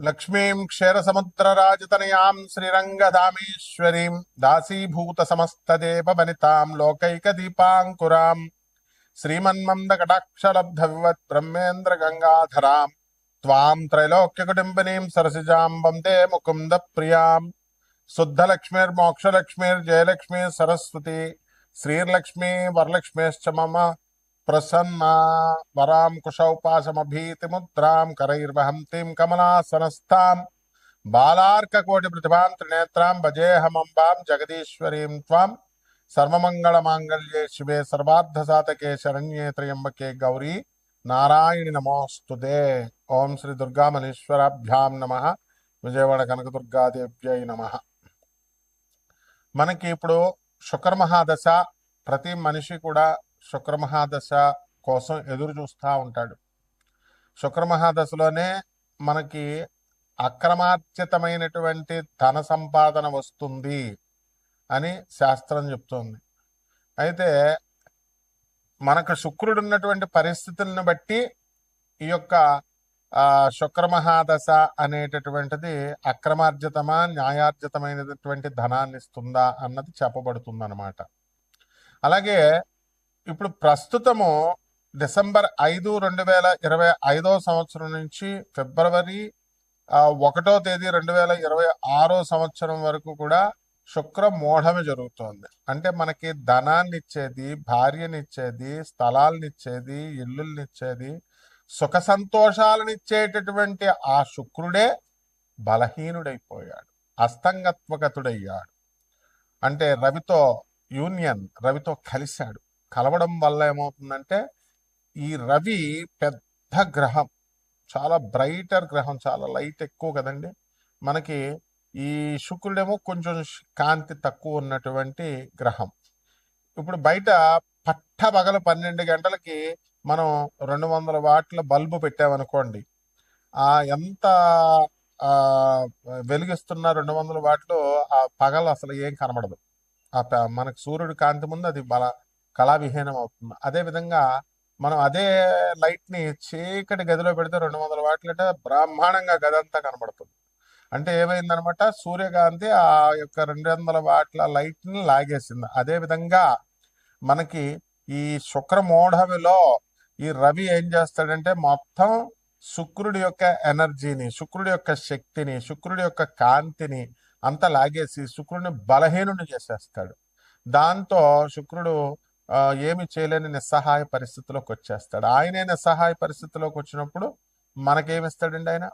లక్ష్మీం క్షీరసముద్రరాజతనయాం శ్రీరంగధామేశ్వరీం దాసీభూత సమస్తదేవ వనితాం లోకైక దీపాంకురాం శ్రీమన్మంద కటాక్షలబ్ధ బ్రహ్మేంద్ర గంగాధరాం త్వాం త్రైలోక్యకుటుంబినీం సరసిజాం వందే ముకుంద ప్రియాం శుద్ధలక్ష్మీర్మోక్షలక్ష్మీర్జయలక్ష్మీ సరస్వతి శ్రీర్లక్ష్మీ వరలక్ష్మీశ్చ మమ ప్రసన్నా వరాం కుశౌపాసమభీతిముద్రాం కరైర్వహంతిం కమలాసనస్థాం బాలార్కకోటి ప్రతిభాం త్రినేత్రాం భజేహమంబాం జగదీశ్వరీం త్వాం సర్వమంగళమాంగళ్యే శివే సర్వార్థసాతకే శరణ్యే త్రయంబకే గౌరీ నారాయణి నమోస్తుతే ఓం శ్రీ దుర్గామలేశ్వరాభ్యాం నమ విజయవాడ కనకదుర్గాదేవ్యై నమ మనకి ఇప్పుడు శుక్రమహాదశ ప్రతి మనిషి కూడా శుక్రమహాదశ కోసం ఎదురు చూస్తూ ఉంటాడు. శుక్రమహాదశలోనే మనకి అక్రమార్జితమైనటువంటి ధన సంపాదన వస్తుంది అని శాస్త్రం చెప్తోంది. అయితే మనకు శుక్రుడు ఉన్నటువంటి పరిస్థితులను బట్టి ఈ యొక్క శుక్రమహాదశ అనేటటువంటిది అక్రమార్జితమా న్యాయార్జితమైనటువంటి ధనాన్ని ఇస్తుందా అన్నది చెప్పబడుతుందనమాట అలాగే ఇప్పుడు ప్రస్తుతము డిసెంబర్ ఐదు రెండు వేల ఇరవై ఐదో సంవత్సరం నుంచి ఫిబ్రవరి ఒకటో తేదీ రెండు వేల ఇరవై ఆరో సంవత్సరం వరకు కూడా శుక్ర మోఢమే జరుగుతోంది. అంటే మనకి ధనాన్ని ఇచ్చేది భార్యనిచ్చేది స్థలాలనిచ్చేది ఇల్లుల్నిచ్చేది సుఖ సంతోషాలను ఇచ్చేటటువంటి ఆ శుక్రుడే బలహీనుడైపోయాడు అస్తంగత్వగతుడయ్యాడు. అంటే రవితో యూనియన్ రవితో కలిశాడు. కలవడం వల్ల ఏమవుతుందంటే ఈ రవి పెద్ద గ్రహం. చాలా బ్రైటర్ గ్రహం చాలా లైట్ ఎక్కువ కదండి. మనకి ఈ శుక్రుడేమో కొంచెం కాంతి తక్కువ ఉన్నటువంటి గ్రహం. ఇప్పుడు బయట పట్ట పగలు పన్నెండు గంటలకి మనం రెండు వందల వాట్ల బల్బు పెట్టామనుకోండి ఆ ఎంత వెలిగిస్తున్న రెండు వందల వాట్లు ఆ పగలు అసలు ఏం కనబడదు. ఆ ప- మనకు సూర్యుడు కాంతి ముందు అది బల కళావిహీనం అవుతుంది. అదే విధంగా మనం అదే లైట్ని చీకటి గదిలో పెడితే రెండు వందల వాట్లంటే బ్రహ్మాండంగా గది అంతా కనబడుతుంది. అంటే ఏమైందనమాట? సూర్యకాంతి ఆ యొక్క రెండు వందల వాట్ల లైట్ని లాగేసింది. అదే విధంగా మనకి ఈ శుక్రమోఢవిలో ఈ రవి ఏం చేస్తాడంటే మొత్తం శుక్రుడి యొక్క ఎనర్జీని శుక్రుడి యొక్క శక్తిని శుక్రుడి యొక్క కాంతిని అంతా లాగేసి శుక్రుడిని బలహీనుని చేసేస్తాడు. దాంతో శుక్రుడు ఏమి చేయలేని నిస్సహాయ పరిస్థితిలోకి వచ్చేస్తాడు. ఆయనే నిస్సహాయ పరిస్థితిలోకి వచ్చినప్పుడు మనకేమిస్తాడండి ఆయన?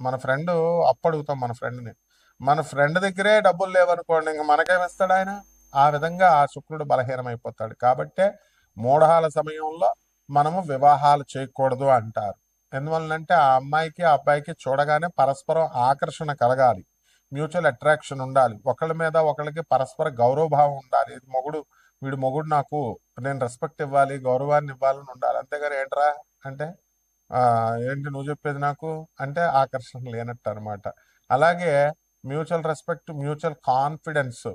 మన ఫ్రెండ్ అప్పడుగుతాం మన ఫ్రెండ్ని. మన ఫ్రెండ్ దగ్గరే డబ్బులు లేవనుకోండి ఇంక మనకేమిస్తాడు ఆయన? ఆ విధంగా ఆ శుక్రుడు బలహీనమైపోతాడు. కాబట్టే మూఢాల సమయంలో మనము వివాహాలు చేయకూడదు అంటారు. ఎందువల్లంటే ఆ అమ్మాయికి ఆ అబ్బాయికి చూడగానే పరస్పరం ఆకర్షణ కలగాలి. మ్యూచువల్ అట్రాక్షన్ ఉండాలి. ఒకళ్ళ మీద ఒకళ్ళకి పరస్పర గౌరవభావం ఉండాలి. ఇది మొగుడు వీడు మొగుడు నాకు నేను రెస్పెక్ట్ ఇవ్వాలి గౌరవాన్ని ఇవ్వాలని ఉండాలి. అంతేగాని ఏంట్రా? అంటే ఏంటి నువ్వు చెప్పేది నాకు? అంటే ఆకర్షణ లేనట్టు అనమాట అలాగే mutual respect mutual confidence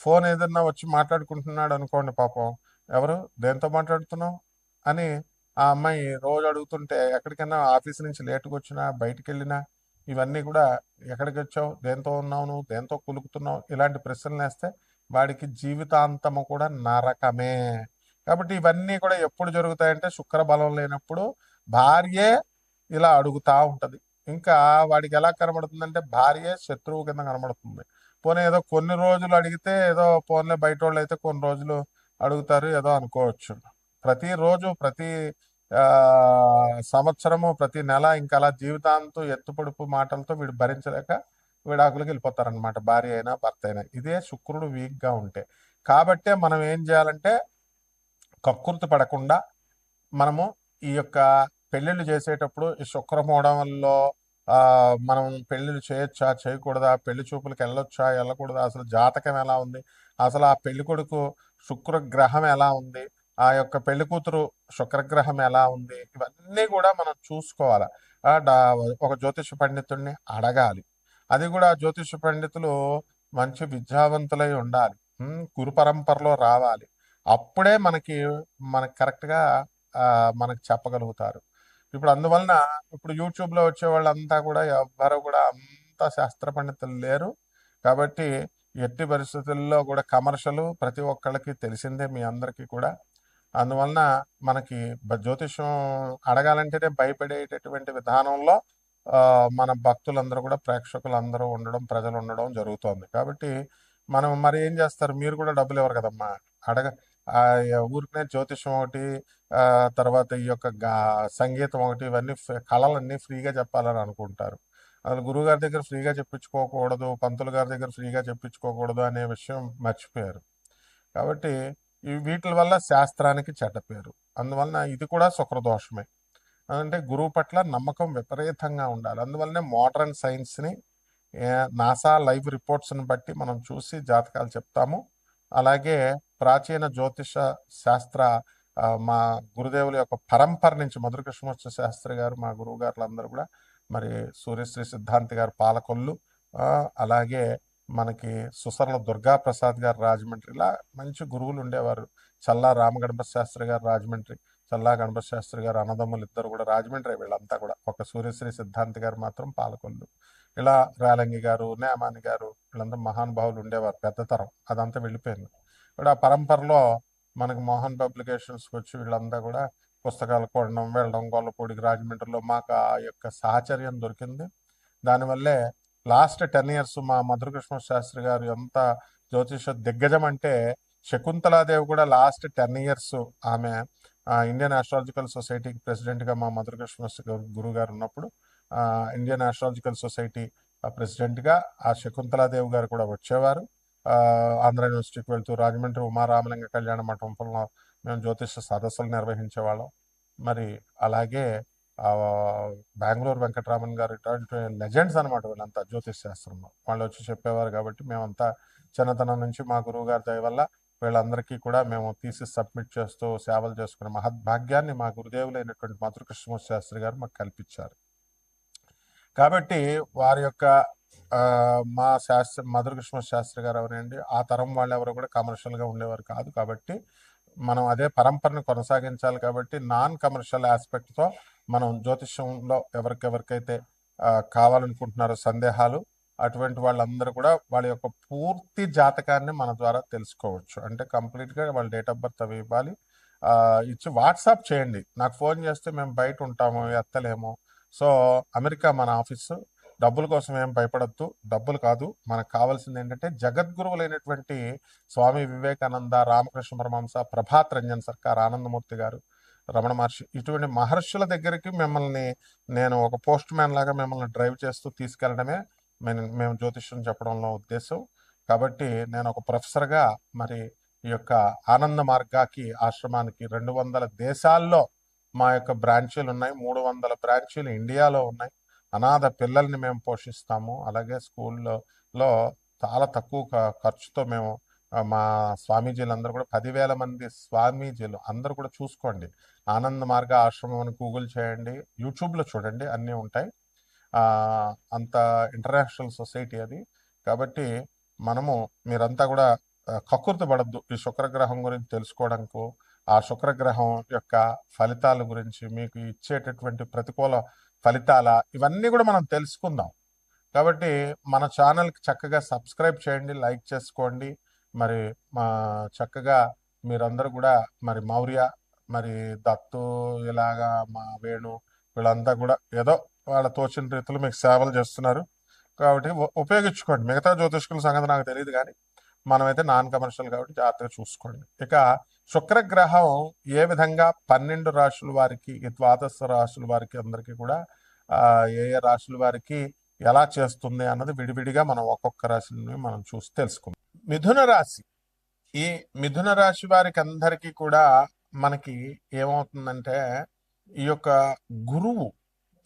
phone ఏదన్నా వచ్చి మాట్లాడుకుంటున్నాడు అనుకోండి పాపం ఎవరు? దేంతో మాట్లాడుతున్నావు? అని ఆ అమ్మాయి రోజు అడుగుతుంటే ఎక్కడికైనా ఆఫీస్ నుంచి లేటుగా వచ్చినా బయటికి వెళ్ళినా ఇవన్నీ కూడా ఎక్కడికి వచ్చావు? దేంతో ఉన్నావు నువ్వు? దేంతో కులుకుతున్నావు? ఇలాంటి ప్రశ్నలు వేస్తే వాడికి జీవితాంతము కూడా నరకమే. కాబట్టి ఇవన్నీ కూడా ఎప్పుడు జరుగుతాయంటే శుక్ర బలం లేనప్పుడు భార్యే ఇలా అడుగుతా ఉంటది. ఇంకా వాడికి ఎలా కనబడుతుందంటే భార్యే శత్రువు కింద కనబడుతుంది. పోనీ ఏదో కొన్ని రోజులు అడిగితే ఏదో పోన్లే బయట వాళ్ళు అయితే కొన్ని రోజులు అడుగుతారు ఏదో అనుకోవచ్చు. ప్రతిరోజు ప్రతి సంవత్సరము ప్రతి నెల ఇంకా అలా జీవితాంతం ఎత్తుపొడుపు మాటలతో వీడు భరించలేక విడాకులకు వెళ్ళిపోతారనమాట భార్య అయినా భర్త అయినా. ఇదే శుక్రుడు వీక్గా ఉంటే. కాబట్టే మనం ఏం చేయాలంటే కక్కుర్తి పడకుండా మనము ఈ యొక్క పెళ్ళిళ్ళు చేసేటప్పుడు ఈ శుక్రమూడంలో మనం పెళ్ళిళ్ళు చేయొచ్చా చేయకూడదా పెళ్ళి చూపులకు వెళ్ళొచ్చా వెళ్ళకూడదా అసలు జాతకం ఎలా ఉంది అసలు ఆ పెళ్ళి కొడుకు శుక్రగ్రహం ఎలా ఉంది ఆ యొక్క పెళ్ళి కూతురు శుక్రగ్రహం ఎలా ఉంది ఇవన్నీ కూడా మనం చూసుకోవాలి. ఒక జ్యోతిష పండితుడిని అడగాలి. అది కూడా జ్యోతిష పండితులు మంచి విద్యావంతులై ఉండాలి. ఉమ్, గురు పరంపరలో రావాలి. అప్పుడే మనకి మనకి కరెక్ట్గా మనకు చెప్పగలుగుతారు. ఇప్పుడు అందువలన ఇప్పుడు యూట్యూబ్లో వచ్చే వాళ్ళంతా కూడా ఎవ్వరు కూడా అంత శాస్త్ర పండితులు లేరు. కాబట్టి ఎట్టి పరిస్థితుల్లో కూడా కమర్షియల్ ప్రతి ఒక్కళ్ళకి తెలిసిందే మీ అందరికీ కూడా. అందువలన మనకి జ్యోతిషం జ్యోతిష్యం అడగాలంటేనే భయపడేటటువంటి విధానంలో మన భక్తులందరూ కూడా ప్రేక్షకులు అందరూ ఉండడం ప్రజలు ఉండడం జరుగుతోంది. కాబట్టి మనం మరి ఏం చేస్తారు? మీరు కూడా డబ్బులు ఇవ్వరు కదమ్మా. అడగ ఊరికనే జ్యోతిష్యం ఒకటి తర్వాత ఈ యొక్క గా- సంగీతం ఒకటి ఇవన్నీ ఫ- కళలన్నీ ఫ్రీగా చెప్పాలని అనుకుంటారు. అసలు గురువు గారి దగ్గర ఫ్రీగా చెప్పించుకోకూడదు పంతులు గారి దగ్గర ఫ్రీగా చెప్పించుకోకూడదు అనే విషయం మర్చిపోయారు. కాబట్టి ఈ వీటి వల్ల శాస్త్రానికి చెడ్డ పేరు. అందువలన ఇది కూడా శుక్రదోషమే. అంటే గురువు పట్ల నమ్మకం విపరీతంగా ఉండాలి. అందువల్లనే మోడర్న్ సైన్స్ని నాసా లైవ్ రిపోర్ట్స్ని బట్టి మనం చూసి జాతకాలు చెప్తాము. అలాగే ప్రాచీన జ్యోతిష శాస్త్ర మా గురుదేవుల యొక్క పరంపర నుంచి మధుర కృష్ణమూర్తి శాస్త్రి గారు మా గురువు గారులు అందరూ కూడా మరి సూర్యశ్రీ సిద్ధాంతి గారు పాలకొల్లు అలాగే మనకి సుసర్ల దుర్గా ప్రసాద్ గారు రాజమండ్రి ఇలా మంచి గురువులు ఉండేవారు. చల్లా రామగణపతి శాస్త్రి గారు రాజమండ్రి చల్లా గణపశాస్త్రి గారు అన్నదమ్ములు ఇద్దరు కూడా రాజమండ్రి వీళ్ళంతా కూడా. ఒక సూర్యశ్రీ సిద్ధాంతి గారు మాత్రం పాలకొల్లు. ఇలా రేలంగి గారు నేమాని గారు వీళ్ళంతా మహానుభావులు ఉండేవారు పెద్ద తరం. అదంతా వెళ్ళిపోయింది. ఇప్పుడు ఆ పరంపరలో మనకు మోహన్ పబ్లికేషన్స్కి వచ్చి వీళ్ళంతా కూడా పుస్తకాలు కొనడం వెళ్ళడం గొల్లపూడికి రాజమండ్రిలో మాకు ఆ యొక్క సాహచర్యం దొరికింది. దానివల్లే లాస్ట్ టెన్ ఇయర్స్ మా మధురకృష్ణ శాస్త్రి గారు ఎంత జ్యోతిష దిగ్గజం అంటే శకుంతలాదేవి కూడా లాస్ట్ టెన్ ఇయర్స్ ఆమె ఇండియన్ ఆస్ట్రాలజికల్ సొసైటీకి ప్రెసిడెంట్గా మా మధురకృష్ణ గురువు గారు ఉన్నప్పుడు ఇండియన్ ఆస్ట్రాలజికల్ సొసైటీ ప్రెసిడెంట్గా ఆ శకుంతలాదేవి గారు కూడా వచ్చేవారు. ఆంధ్ర యూనివర్సిటీకి వెళ్తూ రాజమండ్రి ఉమారామలింగ కళ్యాణ మంటపంలో మేము జ్యోతిష సదస్సులు నిర్వహించేవాళ్ళం. మరి అలాగే బెంగళూరు వెంకటరామన్ గారు ఇటువంటి లెజెండ్స్ అనమాట వీళ్ళంతా జ్యోతిష్ శాస్త్రంలో. వాళ్ళు వచ్చి చెప్పేవారు కాబట్టి మేమంతా చిన్నతనం నుంచి మా గురువు గారి దయ వల్ల వీళ్ళందరికీ కూడా మేము తీసి సబ్మిట్ చేస్తూ సేవలు చేసుకునే మహద్భాగ్యాన్ని మా గురుదేవులైనటువంటి మధుర కృష్ణమూర్తి శాస్త్రి గారు మాకు కల్పించారు. కాబట్టి వారి యొక్క మా శాస్త్రి మధురకృష్ణ శాస్త్రి గారు ఎవరండి? ఆ తరం వాళ్ళు ఎవరు కూడా కమర్షియల్గా ఉండేవారు కాదు కాబట్టి మనం అదే పరంపరను కొనసాగించాలి కాబట్టి నాన్ కమర్షియల్ ఆస్పెక్ట్తో మనం జ్యోతిష్యంలో ఎవరికెవరికైతే కావాలనుకుంటున్నారో సందేహాలు అటువంటి వాళ్ళందరూ కూడా వాళ్ళ యొక్క పూర్తి జాతకాన్ని మన ద్వారా తెలుసుకోవచ్చు. అంటే కంప్లీట్గా వాళ్ళ డేట్ ఆఫ్ బర్త్ అవి ఇవ్వాలి. ఇచ్చి వాట్సాప్ చేయండి. నాకు ఫోన్ చేస్తే మేము బయట ఉంటాము ఎత్తలేము సో అమెరికా మన ఆఫీసు. డబ్బుల కోసం ఏం భయపడద్దు. డబ్బులు కాదు. మనకు కావాల్సింది ఏంటంటే జగద్గురువులైనటువంటి స్వామి వివేకానంద రామకృష్ణ పరమహంస ప్రభాత్ రంజన్ సర్కార్ ఆనందమూర్తి గారు రమణ మహర్షి ఇటువంటి మహర్షుల దగ్గరికి మిమ్మల్ని నేను ఒక పోస్ట్ మ్యాన్ లాగా మిమ్మల్ని డ్రైవ్ చేస్తూ తీసుకెళ్ళడమే మేము మేము జ్యోతిష్యం చెప్పడంలో ఉద్దేశం. కాబట్టి నేను ఒక ప్రొఫెసర్గా మరి ఈ యొక్క ఆనంద మార్గాకి ఆశ్రమానికి రెండు వందల దేశాల్లో మా యొక్క బ్రాంచీలు ఉన్నాయి. మూడు వందల బ్రాంచీలు ఇండియాలో ఉన్నాయి. అనాథ పిల్లల్ని మేము పోషిస్తాము. అలాగే స్కూల్లో చాలా తక్కువ ఖ- ఖర్చుతో మేము మా స్వామీజీలు అందరూ కూడా పదివేల మంది స్వామీజీలు. అందరూ కూడా చూసుకోండి. ఆనంద మార్గ ఆశ్రమం అని గూగుల్ చేయండి. యూట్యూబ్లో చూడండి. అన్నీ ఉంటాయి. అంత ఇంటర్నేషనల్ సొసైటీ అది. కాబట్టి మనము మీరంతా కూడా ఆ, కక్కుర్తి పడద్దు. ఈ శుక్రగ్రహం గురించి తెలుసుకోవడానికి ఆ శుక్రగ్రహం యొక్క ఫలితాల గురించి మీకు ఇచ్చేటటువంటి ప్రతికూల ఫలితాల ఇవన్నీ కూడా మనం తెలుసుకుందాం. కాబట్టి మన ఛానల్కి చక్కగా సబ్స్క్రైబ్ చేయండి లైక్ చేసుకోండి. మరి మా చక్కగా మీరందరూ కూడా మరి మౌర్య మరి దత్తు ఇలాగా మా వేణు వీళ్ళంతా కూడా ఏదో వాళ్ళ తోచిన రీతిలో మీకు సేవలు చేస్తున్నారు. కాబట్టి ఉపయోగించుకోండి. మిగతా జ్యోతిష్కుల సంగతి నాకు తెలియదు కానీ మనమైతే నాన్ కమర్షియల్ కాబట్టి జాగ్రత్తగా చూసుకోండి. ఇక శుక్రగ్రహం ఏ విధంగా పన్నెండు రాశుల వారికి ద్వాదశ రాశుల వారికి అందరికీ కూడా ఏ ఏ రాశుల వారికి ఎలా చేస్తుంది అన్నది విడివిడిగా మనం ఒక్కొక్క రాశిని మనం చూసి తెలుసుకుందాం. మిథున రాశి. ఈ మిథున రాశి వారికి అందరికీ కూడా మనకి ఏమవుతుందంటే ఈ యొక్క గురువు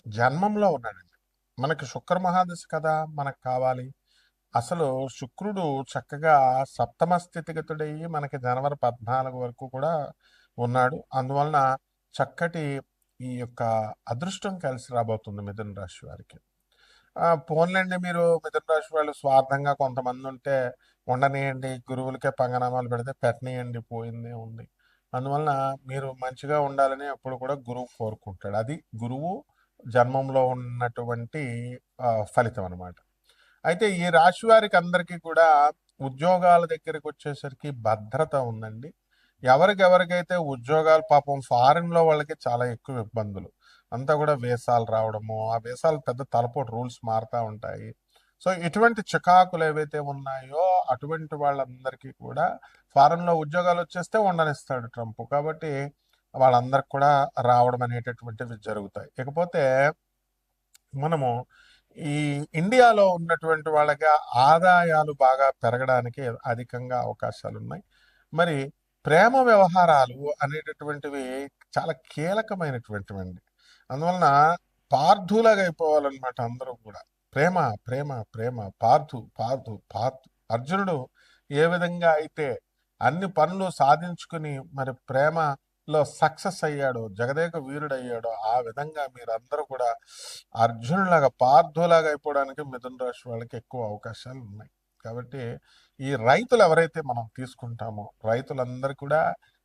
జన్మంలో ఉన్నాడండి. మనకి శుక్ర మహాదశ కదా మనకు కావాలి. అసలు శుక్రుడు చక్కగా సప్తమ స్థితిగతుడయ్యి మనకి జనవరి పద్నాలుగు వరకు కూడా ఉన్నాడు. అందువలన చక్కటి ఈ యొక్క అదృష్టం కలిసి రాబోతుంది మిథున రాశి వారికి. పోన్లేండి మీరు మిథున రాశి వాళ్ళు స్వార్థంగా కొంతమంది ఉంటే ఉండనియండి గురువులకే పంగనామాలు పెడితే పెట్టనియండి పోయిందే ఉంది. అందువలన మీరు మంచిగా ఉండాలని అప్పుడు కూడా గురువు కోరుకుంటాడు. అది గురువు జన్మంలో ఉన్నటువంటి ఫలితం అనమాట అయితే ఈ రాశి వారికి అందరికీ కూడా ఉద్యోగాల దగ్గరికి వచ్చేసరికి భద్రత ఉందండి. ఎవరికి ఎవరికైతే ఉద్యోగాలు పాపం ఫారిన్లో వాళ్ళకి చాలా ఎక్కువ ఇబ్బందులు. అంతా కూడా వేసాలు రావడము ఆ వేసాలు పెద్ద తలపోటు రూల్స్ మారుతూ ఉంటాయి. సో ఇటువంటి చికాకులు ఏవైతే ఉన్నాయో అటువంటి వాళ్ళందరికీ కూడా ఫారెన్లో ఉద్యోగాలు వచ్చేస్తే ఉండనిస్తాడు ట్రంప్. కాబట్టి వాళ్ళందరికి కూడా రావడం అనేటటువంటివి జరుగుతాయి. ఇకపోతే మనము ఈ ఇండియాలో ఉన్నటువంటి వాళ్ళకి ఆదాయాలు బాగా పెరగడానికి అధికంగా అవకాశాలు ఉన్నాయి మరి ప్రేమ వ్యవహారాలు అనేటటువంటివి చాలా కీలకమైనటువంటివి అండి అందువలన పార్థులాగా అయిపోవాలన్నమాట అందరూ కూడా. ప్రేమ ప్రేమ ప్రేమ పార్థు పార్థు పార్థు. అర్జునుడు ఏ విధంగా అయితే అన్ని పనులు సాధించుకుని మరి ప్రేమ లో సక్సెస్ అయ్యాడో జగదేక వీరుడు అయ్యాడో ఆ విధంగా మీరందరూ కూడా అర్జునులాగా పార్థులాగా అయిపోవడానికి మిథున రాశి వాళ్ళకి ఎక్కువ అవకాశాలు ఉన్నాయి. కాబట్టి ఈ రైతులు ఎవరైతే మనం తీసుకుంటామో రైతులందరూ కూడా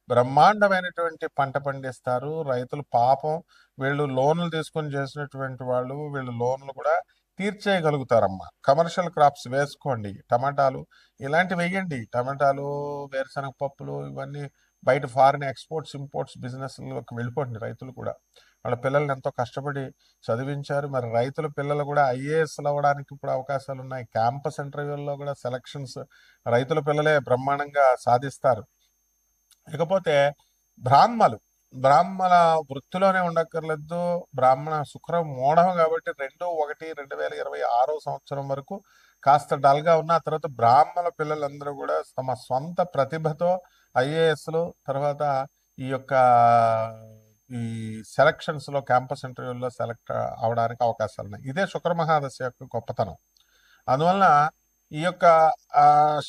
బ్రహ్మాండమైనటువంటి పంట పండిస్తారు. రైతులు పాపం వీళ్ళు లోన్లు తీసుకొని చేసినటువంటి వాళ్ళు వీళ్ళు లోన్లు కూడా తీర్చేయగలుగుతారమ్మా. కమర్షియల్ క్రాప్స్ వేసుకోండి టమాటాలు ఇలాంటివి వేయండి. టమాటాలు వేరుశనగ పప్పులు ఇవన్నీ బయట ఫారిన్ ఎక్స్పోర్ట్స్ ఇంపోర్ట్స్ బిజినెస్లోకి వెళ్ళిపోండి రైతులు కూడా. వాళ్ళ పిల్లల్ని ఎంతో కష్టపడి చదివించారు. మరి రైతుల పిల్లలు కూడా ఐఏఎస్లు అవ్వడానికి ఇప్పుడు అవకాశాలు ఉన్నాయి. క్యాంపస్ ఇంటర్వ్యూల్లో కూడా సెలక్షన్స్ రైతుల పిల్లలే బ్రహ్మాండంగా సాధిస్తారు. ఇకపోతే బ్రాహ్మలు బ్రాహ్మణ వృత్తిలోనే ఉండక్కర్లేదు. బ్రాహ్మణ శుక్రం మూఢం కాబట్టి రెండు ఒకటి రెండు వేల ఇరవై ఆరో సంవత్సరం వరకు కాస్త డల్గా ఉన్న ఆ తర్వాత బ్రాహ్మణ పిల్లలందరూ కూడా తమ సొంత ప్రతిభతో ఐఏఎస్లు తర్వాత ఈ యొక్క ఈ సెలక్షన్స్లో క్యాంపస్ ఇంటర్వ్యూల్లో సెలెక్ట్ అవడానికి అవకాశాలు ఉన్నాయి. ఇదే శుక్రమహాదశ యొక్క గొప్పతనం. అందువలన ఈ యొక్క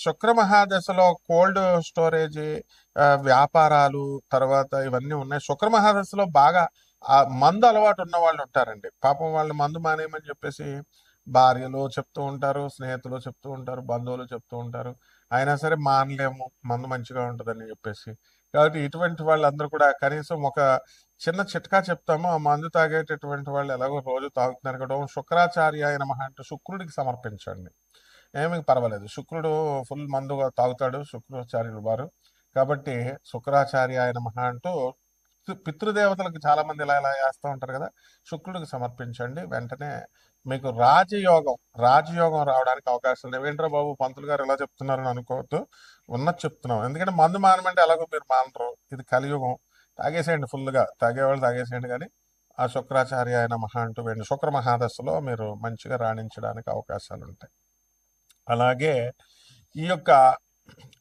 శుక్రమహాదశలో కోల్డ్ స్టోరేజ్ వ్యాపారాలు తర్వాత ఇవన్నీ ఉన్నాయి. శుక్రమహాదశలో బాగా ఆ మందు అలవాటు ఉన్న వాళ్ళు ఉంటారండి. పాపం వాళ్ళు మందు మానేయమని చెప్పేసి భార్యలు చెప్తూ ఉంటారు స్నేహితులు చెప్తూ ఉంటారు బంధువులు చెప్తూ ఉంటారు. అయినా సరే మానలేము మందు మంచిగా ఉంటుందని చెప్పేసి. కాబట్టి ఇటువంటి వాళ్ళందరూ కూడా కనీసం ఒక చిన్న చిట్కా చెప్తాము ఆ మందు తాగేటటువంటి వాళ్ళు ఎలాగో రోజు తాగుతున్నారు కదా శుక్రాచార్య అయిన మహా అంటే శుక్రుడికి సమర్పించండి. ఏమీ పర్వాలేదు. శుక్రుడు ఫుల్ మందుగా తాగుతాడు శుక్రాచార్యులు వారు. కాబట్టి శుక్రాచార్య ఆయన మహా అంటూ పితృ- పితృదేవతలకు చాలా మంది ఇలా ఇలా వేస్తూ ఉంటారు కదా. శుక్రుడికి సమర్పించండి. వెంటనే మీకు రాజయోగం రాజయోగం రావడానికి అవకాశం ఉంది ఏంట్రా బాబు పంతులు గారు ఎలా చెప్తున్నారని అనుకోవద్దు. ఉన్నది చెప్తున్నాం. ఎందుకంటే మందు మానమంటే ఎలాగో మీరు మానరు. ఇది కలియుగం. తాగేసేయండి ఫుల్గా. తాగేవాళ్ళు తాగేసేయండి కానీ ఆ శుక్రాచార్య ఆయన మహా అంటూ వెండి శుక్ర మహాదశలో మీరు మంచిగా రాణించడానికి అవకాశాలు ఉంటాయి. అలాగే ఈ యొక్క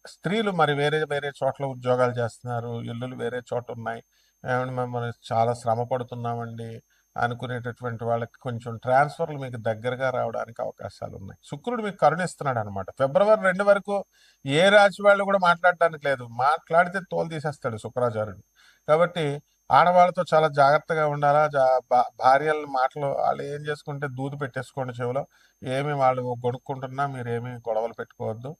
స్త్రీలు మరి వేరే వేరే చోట్ల ఉద్యోగాలు చేస్తున్నారు. ఇల్లులు వేరే చోట ఉన్నాయి. ఏమండి మేము చాలా శ్రమ పడుతున్నామండి అనుకునేటటువంటి వాళ్ళకి కొంచెం ట్రాన్స్ఫర్లు మీకు దగ్గరగా రావడానికి అవకాశాలు ఉన్నాయి. శుక్రుడు మీకు కరుణిస్తున్నాడు అనమాట ఫిబ్రవరి రెండు వరకు ఏ రాశి వాళ్ళు కూడా మాట్లాడటానికి లేదు. మాట్లాడితే తోలు తీసేస్తాడు శుక్రాచార్యుడు. కాబట్టి ఆడవాళ్ళతో చాలా జాగ్రత్తగా ఉండాలా? జా భార్యల మాటలు వాళ్ళు ఏం చేసుకుంటే దూదు పెట్టేసుకోండి చెవిలో. ఏమి వాళ్ళు కొనుక్కుంటున్నా మీరు ఏమి గొడవలు పెట్టుకోవద్దు.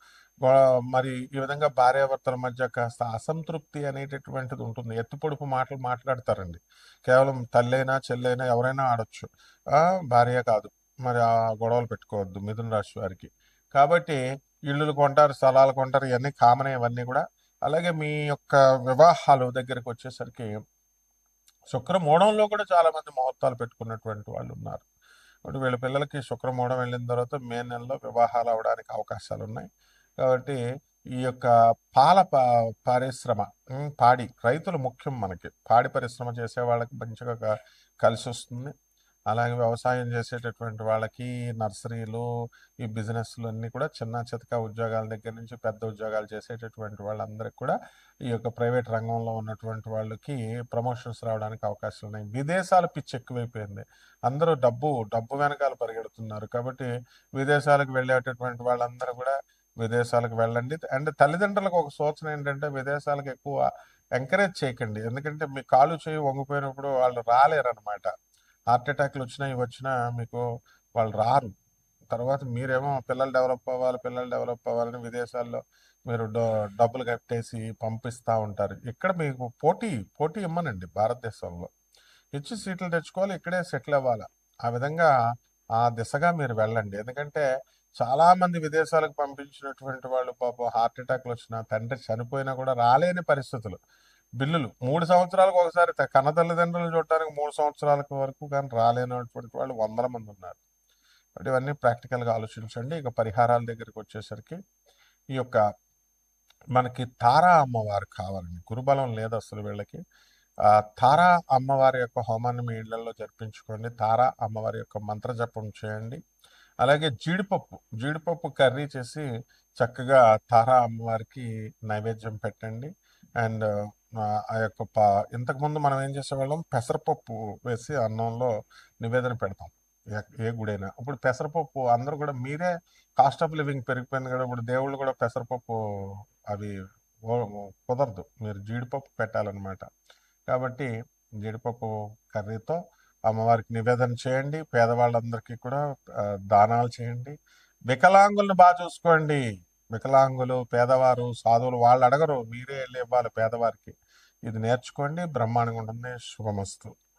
మరి ఈ విధంగా భార్యాభర్తల మధ్య కాస్త అసంతృప్తి అనేటటువంటిది ఉంటుంది. ఎత్తుపొడుపు మాటలు మాట్లాడతారండి. కేవలం తల్లైనా చెల్లైనా ఎవరైనా ఆడొచ్చు. భార్య కాదు. మరి ఆ గొడవలు పెట్టుకోవద్దు మిథున రాశి వారికి. కాబట్టి ఇల్లులు కొంటారు స్థలాలు కొంటారు ఇవన్నీ కామన్ ఇవన్నీ కూడా. అలాగే మీ యొక్క వివాహాలు దగ్గరికి వచ్చేసరికి శుక్రమూఢంలో కూడా చాలా మంది ముహూర్తాలు పెట్టుకున్నటువంటి వాళ్ళు ఉన్నారు. కాబట్టి వీళ్ళ పిల్లలకి శుక్రమూఢం వెళ్ళిన తర్వాత మే నెలలో వివాహాలు అవడానికి అవకాశాలు ఉన్నాయి కాబట్టి ఈ యొక్క పాల పరిశ్రమ పాడి రైతులు ముఖ్యం మనకి. పాడి పరిశ్రమ చేసే వాళ్ళకి మంచిగా కలిసి వస్తుంది. అలాగే వ్యవసాయం చేసేటటువంటి వాళ్ళకి నర్సరీలు ఈ బిజినెస్లు అన్నీ కూడా చిన్న చితక ఉద్యోగాల దగ్గర నుంచి పెద్ద ఉద్యోగాలు చేసేటటువంటి వాళ్ళందరికీ కూడా ఈ యొక్క ప్రైవేట్ రంగంలో ఉన్నటువంటి వాళ్ళకి ప్రమోషన్స్ రావడానికి అవకాశాలు ఉన్నాయి. విదేశాల పిచ్చి ఎక్కువైపోయింది. అందరూ డబ్బు డబ్బు వెనకాల పరిగెడుతున్నారు. కాబట్టి విదేశాలకు వెళ్ళేటటువంటి వాళ్ళందరూ కూడా విదేశాలకు వెళ్ళండి. అండ్ తల్లిదండ్రులకు ఒక సూచన ఏంటంటే విదేశాలకు ఎక్కువ ఎంకరేజ్ చేయకండి. ఎందుకంటే మీ కాలు చేయి వంగిపోయినప్పుడు వాళ్ళు రాలేరనమాట హార్ట్ అటాక్లు వచ్చినా వచ్చినా మీకు వాళ్ళు రారు. తర్వాత మీరేమో పిల్లలు డెవలప్ అవ్వాలి పిల్లలు డెవలప్ అవ్వాలని విదేశాల్లో మీరు డో- డబ్బులు కట్టేసి పంపిస్తూ ఉంటారు. ఇక్కడ మీకు పోటీ పోటీ ఇమ్మనండి భారతదేశంలో. ఇచ్చి సీట్లు తెచ్చుకోవాలి ఇక్కడే సెటిల్ అవ్వాలి. ఆ విధంగా ఆ దిశగా మీరు వెళ్ళండి. ఎందుకంటే చాలా మంది విదేశాలకు పంపించినటువంటి వాళ్ళు పాపం హార్ట్ అటాక్లు వచ్చిన తండ్రి చనిపోయినా కూడా రాలేని పరిస్థితులు. బిల్లులు మూడు సంవత్సరాలకు ఒకసారి కన్న తల్లిదండ్రులు చూడటానికి మూడు సంవత్సరాలకు వరకు కానీ రాలేనటువంటి వాళ్ళు వందల మంది ఉన్నారు. కాబట్టి ఇవన్నీ ప్రాక్టికల్గా ఆలోచించండి. ఇక పరిహారాల దగ్గరికి వచ్చేసరికి ఈ యొక్క మనకి తారా అమ్మవారు కావాలండి. గురుబలం లేదు అసలు వీళ్ళకి. తారా అమ్మవారి యొక్క హోమాన్ని మీ ఇళ్ళలో జరిపించుకోండి. తారా అమ్మవారి యొక్క మంత్ర జపం చేయండి. అలాగే జీడిపప్పు జీడిపప్పు కర్రీ చేసి చక్కగా తారా అమ్మవారికి నైవేద్యం పెట్టండి. అండ్ ఆ యొక్క పా ఇంతకుముందు మనం ఏం చేసేవాళ్ళం? పెసరపప్పు వేసి అన్నంలో నివేదన పెడతాం. ఏ- ఏ గుడైనా. ఇప్పుడు పెసరపప్పు అందరూ కూడా మీరే కాస్ట్ ఆఫ్ లివింగ్ పెరిగిపోయింది కదా ఇప్పుడు దేవుళ్ళు కూడా పెసరపప్పు అవి కుదరదు. మీరు జీడిపప్పు పెట్టాలన్నమాట. కాబట్టి జీడిపప్పు కర్రీతో అమ్మవారికి నివేదన చేయండి. పేదవాళ్ళందరికీ కూడా దానాలు చేయండి. వికలాంగులను బాగా చూసుకోండి. వికలాంగులు పేదవారు సాధువులు వాళ్ళు అడగరు మీరే వెళ్ళి ఇవ్వాలి పేదవారికి. ఇది నేర్చుకోండి. బ్రహ్మాండంగా ఉంటుంది. శుభమస్తు.